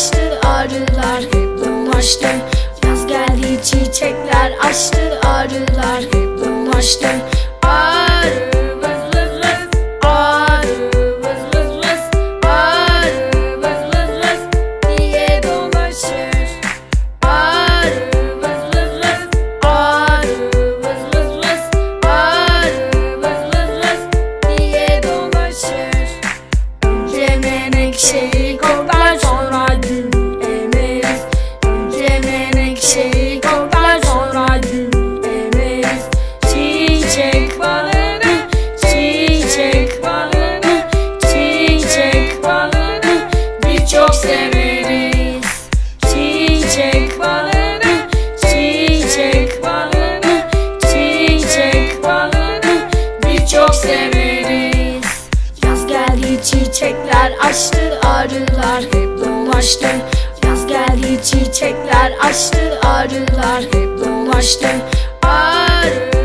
açtı Ağrılar hep Yaz geldi çiçekler açtı Ağrılar hep ağrılar hep dolaştı. Yaz geldi çiçekler açtı ağrılar hep dolaştı. Ağrı